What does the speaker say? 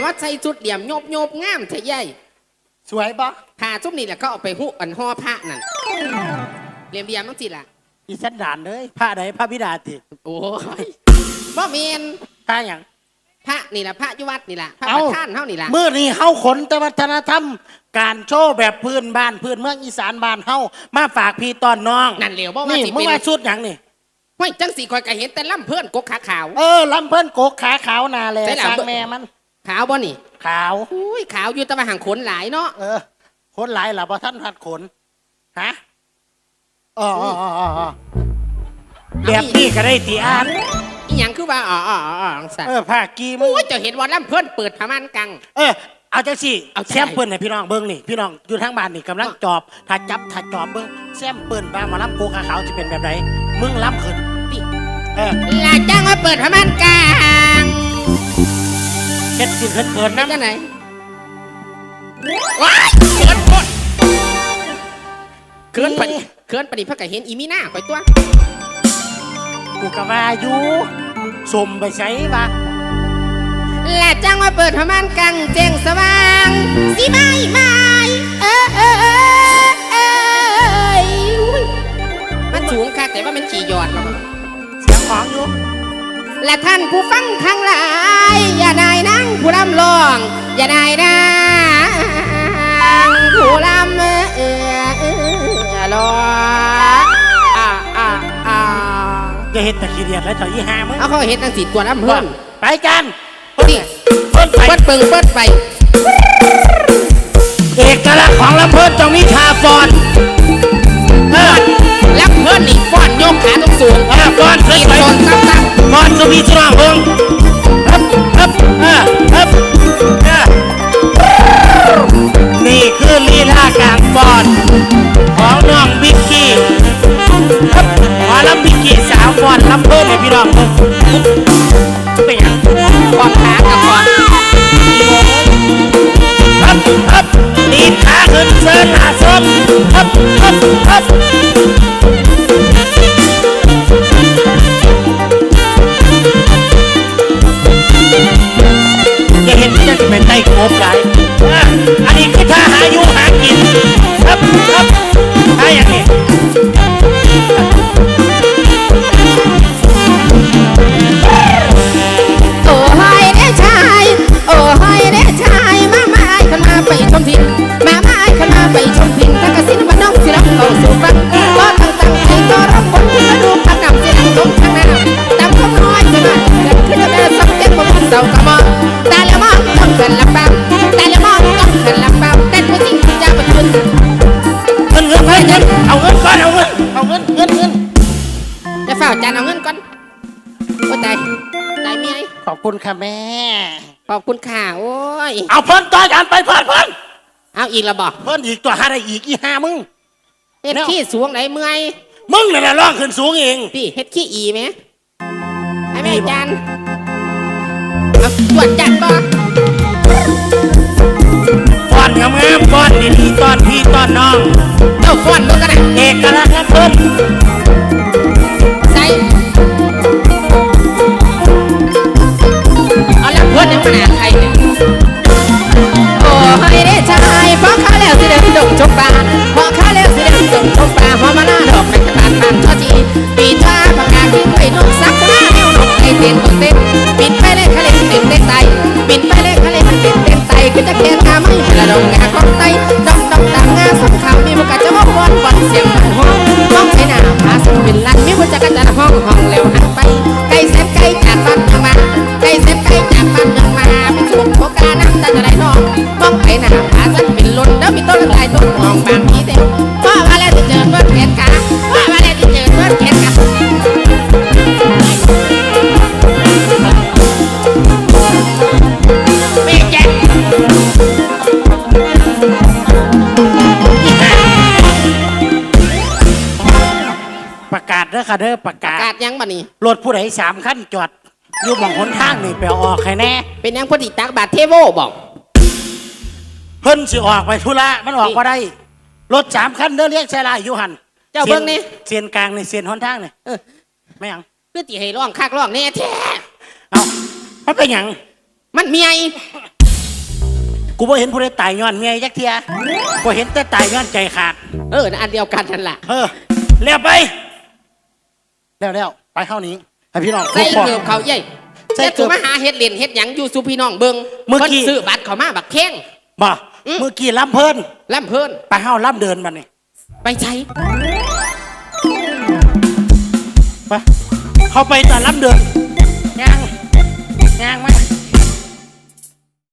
แล้วว่าใส่ชุดเหลี่ยมโยบโยบงามใช่ยัยสวยปะผ้าชุดนี้แหละก็เอาไปหุอันห่อผ้านั่นเหลี่ยมเหลี่ยมต้องสิล่ะอีสันดานเลยผ้าใดผ้าพิดาติโอ้ยบ่เมนผ้าอย่างพระนี่ล่ะพระอยุวัดนี่ล่ะพระเอ้าประธานเฮานี่ล่ะเมื่อนี้เฮาขนแต่วัฒนธรรม การโชว์แบบพื้นบ้านพื้นเมืองอีสานบ้านเฮามาฝากพี่ตอนน้องนั่นเหลียวบ่ว่านี่สิมึงเป็นว่าชุดอย่างนี่ห้วยจังสีคอยก็เห็นแต่ล่ำเพื่อนกกขาขาวเออลำเพิ่นโกกขาขาวนาแลใช่หลัสงร้างแม่มัน ขาวบ่นี่ขาวอุ้ยขาวอยู่แต่ว่าห่างขนหลายเนาะเออคนหลายหล่ะบ่ท่านหัดขนฮะอ๋ออ๋ออ๋ออ๋อแบบนี้ก็ได้ตีอ่านอีหยังคือว่าอ๋ออ๋ออ๋ออ๋อสัตเอว์อผ้ากีมึง โอ้ยเจะเห็นว่าล่ำเพื่อนเปิดพม่านกัง เออเอาจังสิเอาจังแซมเปิ้ลให้พี่น้องเบิ้งนี่พี่น้องอยู่ทางบ้านนี่กำลังจอบถ้าจับถ้าจอบเบิ้งแซมเปิ้ลบ้ามาล้ำโกขาขาวจะเป็นแบบไหนมึงล้ำขึ้นนี่เออลาจ้างมาเปิดพม่านกัง เฮ็ดสิเพิ่นเปิดนั่นน้ำจังไหนว้ายเขินหมดเขินปะนี่เขินปะนี่เพื่อก็เห็นอีมีหน้าคอยตัว กูกะว่าอยู่สมไปใช้ปะลาจ้างมาเปิดพม่านกังแจ้งสว่างสิไม่ไม่เออเออเออเอออุ้ยมันสูงค่ะแต่ว่ามันขี่ยอดมาเสียงของอยู่และท่านผู้ฟังทั้งหลายอย่านายนั่ง ผู้ลำลอง อย่านายนั่งผู้ลำเออเออลออ่าอ่าอ่าจะเฮ็ดแต่ขี้เดียดแล้วเจ้ายี่ห้ามึงเอาเขาเห็นตั้งสีตัวลำเพิ่นไปกันนี่เพิ่นไปเปิดเปิงเปิดไปเอกลักษณ์ของลำเพิ่นต้องมีทาฟอนเออแล้วเพิ่นนี่ฟ้อนโยกขาตรงสูงเออฟอนสขีดวยโซนตั้งตั้งๆฟอนสุพีสว่า พิ่ คุณค่ะแม่ ขอบคุณค่ะโอ้ย เอาเพิ่นต่อจานไปเพิ่นเพิ่นเอาอีกและบอกเพิ่นอีกตัวหาได้อีกอีห้ามึง เฮ็ดแนวขี้สูงไหนเมื่อยมึงนี่นแหละร้องขึ้นสูงเองพี่เฮ็ดขี้อีไหมให้แม่จานเอาตรวจจัดบ่ป้อนงามๆป้อนดีๆต้อนพี่ต้อนน้อง เจ้าฟ้อนมึงกันนะเอก ต้นเต้นบินไปเลยทะเลเต้นเต้นไตบินไปเลยทะเลมันเต้นเต้นไตคือจะแข่งงาไม่เป็นละดองงาของไตดองดองดังงาสำคัญมีมุกกะจะว่าบอลบอลเสียงมันห้องห้องไปหน้าผาสุดเป็นลันมีมุจักระจันห้องห้องแล้วหันไปไก่แสนไก่จากบ้านเมืองมาไก่แสนไก่จากบ้านเมืองมาเป็นสุขโอกาน้ำตาจะไหลนองมองไปหน้าผาสันเป็นล้นแล้วมีต้นลายต้นหอมบางทีเดียวว่ามา เด้อค่ะเด้อประกาศกาดยังบ่นี่รถผู้ใดสามขั้นจอดอยู่หม่องหนทางนี่ไปเอาออกให้แน่ เป็นยังพอดีตักบาทเทโวบอกเพิ่นสิออกไปธุระมันออกมาได้รถสามคันเด้อเรียกใช่ลายอยู่หันเจ้าเบิ่งนี่เสียนกลางในเสียนหนทางนี่เออไม่หยังเพื่อตีให้ร้องคักร้องแน่แท้เอามันเป็นหยังมันเมียกูบ่เห็นผู้ใดตายย้อนเมียยักเทียกูเห็นแต่ตายย้อนใจขาด เอออันเดียวกันนั่นแหละเออแล้วไป แล้วแล้วไปเข้านี้ให้พี่น้องใส่ทุกคนเกือบเขาใหญ่ใส่แต่เกืถูอบมาหาเฮ็ดเล่นเฮ็ดหยังอยู่สุพี่น้องเบิงเมื่อกี้พิ่นซื้อบัตรเขามาบักแข้งบ่อืมเมื่อกี้ล้ำเพิ่นล่ำเพิ่นไปเข้าล้ำเดินมานี่ไปใช้ไปเข้าไปตอนล้ำเดินย่างย่างมา